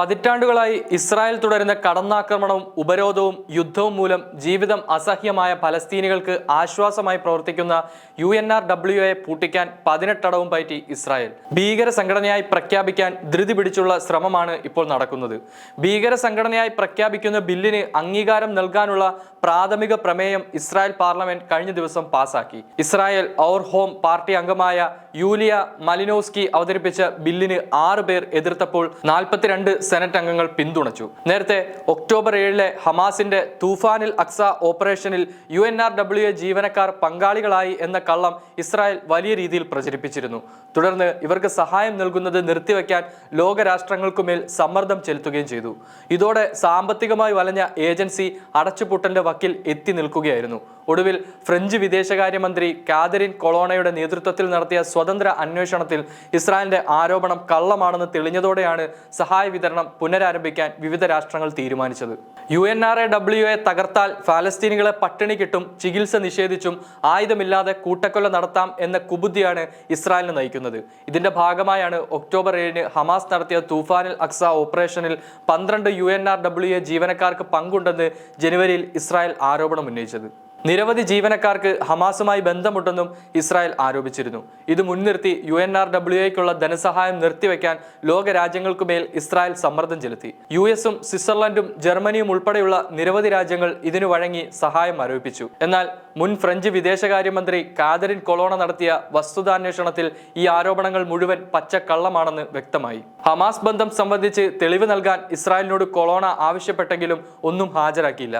പതിറ്റാണ്ടുകളായി ഇസ്രായേൽ തുടരുന്ന കടന്നാക്രമണവും ഉപരോധവും യുദ്ധവും മൂലം ജീവിതം അസഹ്യമായ പലസ്തീനികൾക്ക് ആശ്വാസമായി പ്രവർത്തിക്കുന്ന U N R W A പൂട്ടിക്കാൻ പതിനെട്ടടവും പറ്റി ഇസ്രായേൽ. ഭീകര സംഘടനയായി പ്രഖ്യാപിക്കാൻ ധൃതി പിടിച്ചുള്ള ശ്രമമാണ് ഇപ്പോൾ നടക്കുന്നത്. ഭീകര സംഘടനയായി പ്രഖ്യാപിക്കുന്ന ബില്ലിന് അംഗീകാരം നൽകാനുള്ള പ്രാഥമിക പ്രമേയം ഇസ്രായേൽ പാർലമെന്റ് കഴിഞ്ഞ ദിവസം പാസാക്കി. ഇസ്രായേൽ ഔർ ഹോം പാർട്ടി അംഗമായ യൂലിയ മലിനോസ്കി അവതരിപ്പിച്ച ബില്ലിന് ആറ് പേർ എതിർത്തപ്പോൾ നാൽപ്പത്തിരണ്ട് സെനറ്റ് അംഗങ്ങൾ പിന്തുണച്ചു. നേരത്തെ ഒക്ടോബർ ഏഴിലെ ഹമാസിന്റെ തൂഫാനിൽ Aqsa ഓപ്പറേഷനിൽ U N R W A ജീവനക്കാർ പങ്കാളികളായി എന്ന കള്ളം ഇസ്രായേൽ വലിയ രീതിയിൽ പ്രചരിപ്പിച്ചിരുന്നു. തുടർന്ന് ഇവർക്ക് സഹായം നൽകുന്നത് നിർത്തിവെക്കാൻ ലോകരാഷ്ട്രങ്ങൾക്കുമേൽ സമ്മർദ്ദം ചെലുത്തുകയും ചെയ്തു. ഇതോടെ സാമ്പത്തികമായി വലഞ്ഞ ഏജൻസി അടച്ചുപൂട്ടലിന്റെ വക്കിൽ എത്തി നിൽക്കുകയായിരുന്നു. ഒടുവിൽ ഫ്രഞ്ച് വിദേശകാര്യമന്ത്രി കാതറിൻ കൊളോണയുടെ നേതൃത്വത്തിൽ നടത്തിയ സ്വതന്ത്ര അന്വേഷണത്തിൽ ഇസ്രായേലിന്റെ ആരോപണം കള്ളമാണെന്ന് തെളിഞ്ഞതോടെയാണ് സഹായ വിതരണം പുനരാരംഭിക്കാൻ വിവിധ രാഷ്ട്രങ്ങൾ തീരുമാനിച്ചത്. U N R A W A തകർത്താൽ ഫാലസ്തീനികളെ പട്ടിണി കിട്ടും ചികിത്സ നിഷേധിച്ചും ആയുധമില്ലാതെ കൂട്ടക്കൊല നടത്താം എന്ന കുബുദ്ധിയാണ് ഇസ്രായേലിനെ നയിക്കുന്നത്. ഇതിന്റെ ഭാഗമായാണ് ഒക്ടോബർ ഏഴിന് ഹമാസ് നടത്തിയ തൂഫാനിൽ അക്സ ഓപ്പറേഷനിൽ പന്ത്രണ്ട് U N R W A ജീവനക്കാർക്ക് പങ്കുണ്ടെന്ന് ജനുവരിയിൽ ഇസ്രായേൽ ആരോപണം ഉന്നയിച്ചത്. നിരവധി ജീവനക്കാർക്ക് ഹമാസുമായി ബന്ധമുണ്ടെന്നും ഇസ്രായേൽ ആരോപിച്ചിരുന്നു. ഇത് മുൻനിർത്തി യു എൻ ആർ ഡബ്ല്യു എക്കുള്ള ധനസഹായം നിർത്തിവെക്കാൻ ലോക രാജ്യങ്ങൾക്കുമേൽ ഇസ്രായേൽ സമ്മർദ്ദം ചെലുത്തി. യു എസും സ്വിറ്റ്സർലൻഡും ജർമ്മനിയും ഉൾപ്പെടെയുള്ള നിരവധി രാജ്യങ്ങൾ ഇതിനു വഴങ്ങി സഹായം ആരോപിച്ചു. എന്നാൽ മുൻ ഫ്രഞ്ച് വിദേശകാര്യമന്ത്രി കാതറിൻ കൊളോണ നടത്തിയ വസ്തുതാന്വേഷണത്തിൽ ഈ ആരോപണങ്ങൾ മുഴുവൻ പച്ചക്കള്ളമാണെന്ന് വ്യക്തമായി. ഹമാസ് ബന്ധം സംബന്ധിച്ച് തെളിവ് നൽകാൻ ഇസ്രായേലിനോട് കൊളോണ ആവശ്യപ്പെട്ടെങ്കിലും ഒന്നും ഹാജരാക്കിയില്ല.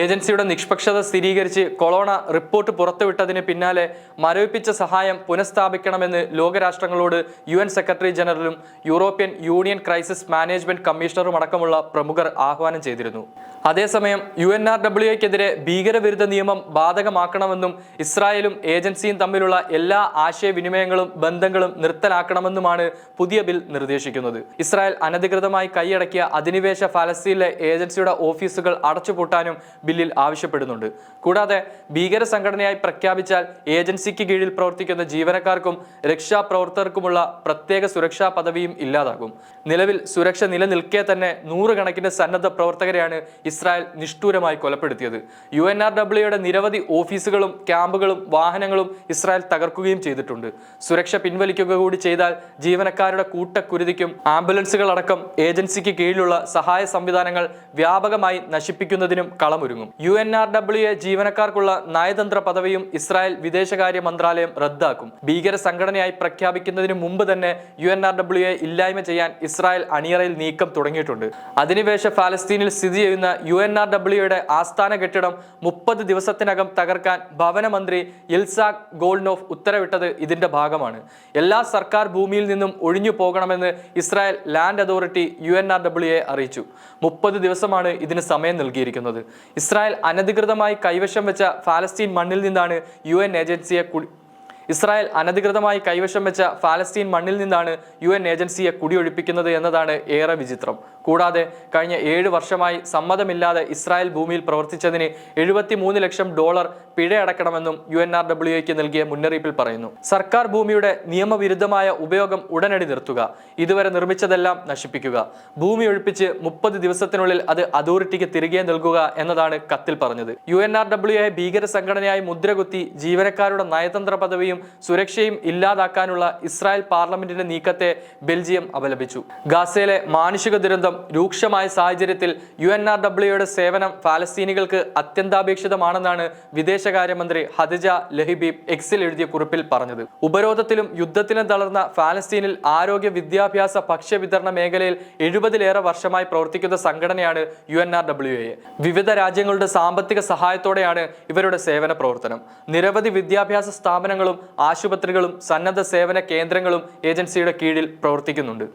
ഏജൻസിയുടെ നിഷ്പക്ഷത സ്ഥിരീകരിച്ച് കൊളോണ റിപ്പോർട്ട് പുറത്തുവിട്ടതിന് പിന്നാലെ മരവിപ്പിച്ച സഹായം പുനഃസ്ഥാപിക്കണമെന്ന് ലോകരാഷ്ട്രങ്ങളോട് യു എൻ സെക്രട്ടറി ജനറലും യൂറോപ്യൻ യൂണിയൻ ക്രൈസിസ് മാനേജ്മെന്റ് കമ്മീഷണറും അടക്കമുള്ള പ്രമുഖർ ആഹ്വാനം ചെയ്തിരുന്നു. അതേസമയം യു എൻ ആർ ഡബ്ല്യുക്കെതിരെ ഭീകരവിരുദ്ധ നിയമം ബാധകമാക്കണമെന്നും ഇസ്രായേലും ഏജൻസിയും തമ്മിലുള്ള എല്ലാ ആശയവിനിമയങ്ങളും ബന്ധങ്ങളും നിർത്തലാക്കണമെന്നുമാണ് പുതിയ ബിൽ നിർദ്ദേശിക്കുന്നത്. ഇസ്രായേൽ അനധികൃതമായി കൈയടക്കിയ അധിനിവേശ ഫലസ്തീനിലെ ഏജൻസിയുടെ ഓഫീസുകൾ അടച്ചുപൂട്ടാനും ബില്ലിൽ ആവശ്യപ്പെടുന്നുണ്ട്. കൂടാതെ ഭീകര സംഘടനയായി പ്രഖ്യാപിച്ചാൽ ഏജൻസിക്ക് കീഴിൽ പ്രവർത്തിക്കുന്ന ജീവനക്കാർക്കും രക്ഷാപ്രവർത്തകർക്കുമുള്ള പ്രത്യേക സുരക്ഷാ പദവിയും ഇല്ലാതാകും. നിലവിൽ സുരക്ഷ നിലനിൽക്കെ തന്നെ നൂറുകണക്കിന് സന്നദ്ധ പ്രവർത്തകരെയാണ് ഇസ്രായേൽ നിഷ്ഠൂരമായി കൊലപ്പെടുത്തിയത്. യു എൻ ആർ ഡബ്ല്യുയുടെ നിരവധി ഓഫീസുകളും ക്യാമ്പുകളും വാഹനങ്ങളും ഇസ്രായേൽ തകർക്കുകയും ചെയ്തിട്ടുണ്ട്. സുരക്ഷ പിൻവലിക്കുക കൂടി ചെയ്താൽ ജീവനക്കാരുടെ കൂട്ടക്കുരുതിക്കും ആംബുലൻസുകളടക്കം ഏജൻസിക്ക് കീഴിലുള്ള സഹായ സംവിധാനങ്ങൾ വ്യാപകമായി നശിപ്പിക്കുന്നതിനും കളമൊരുങ്ങും U N R W A ജീവനക്കാർക്കുള്ള നയതന്ത്ര പദവിയും ഇസ്രായേൽ വിദേശകാര്യ മന്ത്രാലയം റദ്ദാക്കും. ഭീകര സംഘടനയായി പ്രഖ്യാപിക്കുന്നതിന് മുമ്പ് തന്നെ U N R W A ഇല്ലായ്മ ചെയ്യാൻ ഇസ്രായേൽ അണിയറയിൽ നീക്കം തുടങ്ങിയിട്ടുണ്ട്. അധിനിവേശ ഫലസ്തീനിൽ സ്ഥിതി ചെയ്യുന്ന യു എൻ ആർ ഡബ്ല്യുയുടെ ആസ്ഥാന കെട്ടിടം മുപ്പത് ദിവസത്തിനകം തകർക്കാൻ ഭവന മന്ത്രി ഇൽസാഖ് ഗോൾനോഫ് ഉത്തരവിട്ടത് ഇതിന്റെ ഭാഗമാണ്. എല്ലാ സർക്കാർ ഭൂമിയിൽ നിന്നും ഒഴിഞ്ഞു പോകണമെന്ന് Israel land authority U N R W A അറിയിച്ചു. മുപ്പത് ദിവസമാണ് ഇതിന് സമയം നൽകിയിരിക്കുന്നത്. ഇസ്രായേൽ അനധികൃതമായി കൈവശം വെച്ച ഫാലസ്തീൻ മണ്ണിൽ നിന്നാണ് യു എൻ ഏജൻസിയെ ഇസ്രായേൽ അനധികൃതമായി കൈവശം വെച്ച ഫാലസ്തീൻ മണ്ണിൽ നിന്നാണ് യു എൻ ഏജൻസിയെ കുടിയൊഴിപ്പിക്കുന്നത് എന്നതാണ് ഏറെ വിചിത്രം. കൂടാതെ കഴിഞ്ഞ ഏഴ് വർഷമായി സമ്മതമില്ലാതെ ഇസ്രായേൽ ഭൂമിയിൽ പ്രവർത്തിച്ചതിന് എഴുപത്തി മൂന്ന് ലക്ഷം ഡോളർ പിഴയടക്കണമെന്നും യു എൻ ആർ നൽകിയ മുന്നറിയിപ്പിൽ പറയുന്നു. സർക്കാർ ഭൂമിയുടെ നിയമവിരുദ്ധമായ ഉപയോഗം ഉടനടി നിർത്തുക. ഇതുവരെ നിർമ്മിച്ചതെല്ലാം നശിപ്പിക്കുക. ഭൂമി ഒഴിപ്പിച്ച് മുപ്പത് ദിവസത്തിനുള്ളിൽ അത് അതോറിറ്റിക്ക് തിരികെ നൽകുക എന്നതാണ് കത്തിൽ പറഞ്ഞത്. U N R W A ഭീകര സംഘടനയായി മുദ്രകുത്തി ജീവനക്കാരുടെ നയതന്ത്ര പദവിയും സുരക്ഷയും ഇല്ലാതാക്കാനുള്ള ഇസ്രായേൽ പാർലമെന്റിന്റെ നീക്കത്തെ ബെൽജിയം അപലപിച്ചു. ഗാസയിലെ മാനുഷിക ദുരന്തം രൂക്ഷമായ സാഹചര്യത്തിൽ യു എൻ ആർ ഡബ്ല്യുയുടെ സേവനം ഫാലസ്തീനികൾക്ക് അത്യന്താപേക്ഷിതമാണെന്നാണ് വിദേശകാര്യമന്ത്രി ഹദിജ ലഹിബീബ് എക്സിൽ എഴുതിയ കുറിപ്പിൽ പറഞ്ഞത്. ഉപരോധത്തിലും യുദ്ധത്തിലും തളർന്ന ഫാലസ്തീനിൽ ആരോഗ്യ വിദ്യാഭ്യാസ ഭക്ഷ്യ വിതരണ മേഖലയിൽ എഴുപതിലേറെ വർഷമായി പ്രവർത്തിക്കുന്ന സംഘടനയാണ് U N R W A. വിവിധ രാജ്യങ്ങളുടെ സാമ്പത്തിക സഹായത്തോടെയാണ് ഇവരുടെ സേവന പ്രവർത്തനം. നിരവധി വിദ്യാഭ്യാസ സ്ഥാപനങ്ങളും ആശുപത്രികളും സന്നദ്ധ സേവന കേന്ദ്രങ്ങളും ഏജൻസിയുടെ കീഴിൽ പ്രവർത്തിക്കുന്നുണ്ട്.